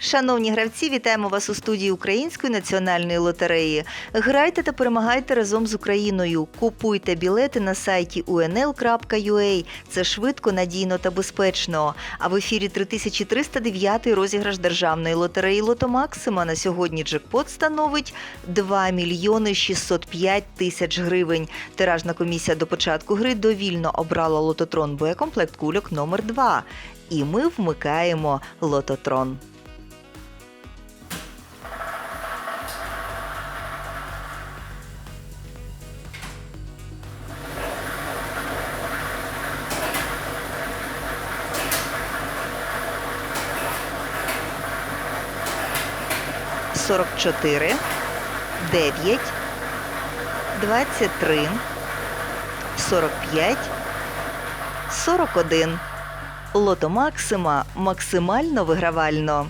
Шановні гравці, вітаємо вас у студії Української національної лотереї. Грайте та перемагайте разом з Україною. Купуйте білети на сайті unl.ua. Це швидко, надійно та безпечно. А в ефірі 3309 розіграш державної лотереї Лото Максима. На сьогодні джекпот становить 2 мільйони 605 тисяч гривень. Тиражна комісія до початку гри довільно обрала лототрон боєкомплект кульок номер 2 І ми вмикаємо лототрон. Сорок чотири, дев'ять, двадцять три, сорок п'ять, сорок один. Лото Максима максимально вигравально.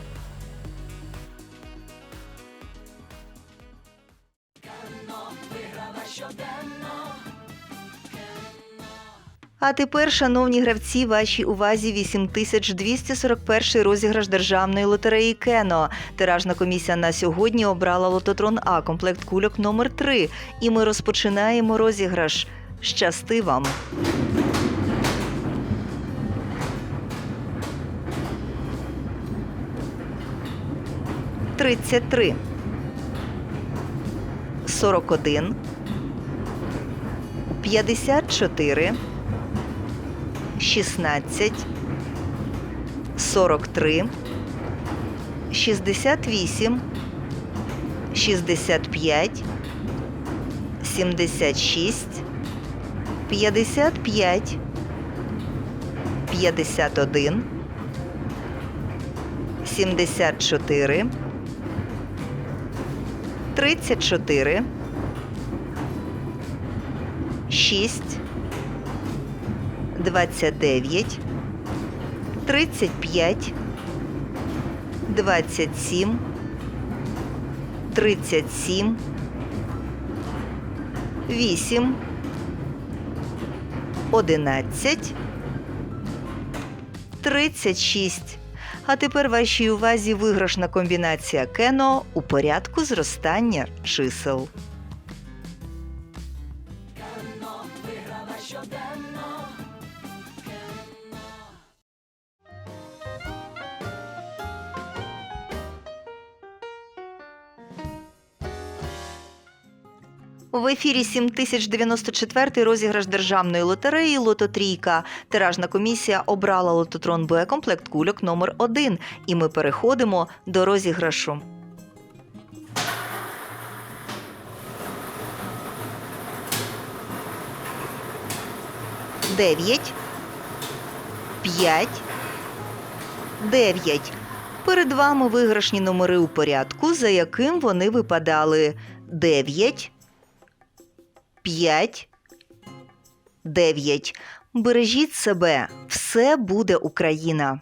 А тепер, шановні гравці, вашій увазі 8241 розіграш державної лотереї Кено. Тиражна комісія на сьогодні обрала лототрон А, комплект кульок номер 3 І ми розпочинаємо розіграш. Щасти вам! Тридцять три. Сорок один. П'ятдесят чотири. 16, 43, 68, 65, 76, 55, 51, 74, 34, 6, 29, 35, 27, 37, 8, 11, 36. А тепер вашій увазі виграшна комбінація кено у порядку зростання чисел. В ефірі 7094 розіграш державної лотереї Лото Трійка. Тиражна комісія обрала лототрон боєкомплект кульок номер 1 І ми переходимо до розіграшу. Дев'ять, п'ять, дев'ять. Перед вами виграшні номери у порядку, за яким вони випадали. Дев'ять, 5, 9. Бережіть себе. Все буде Україна.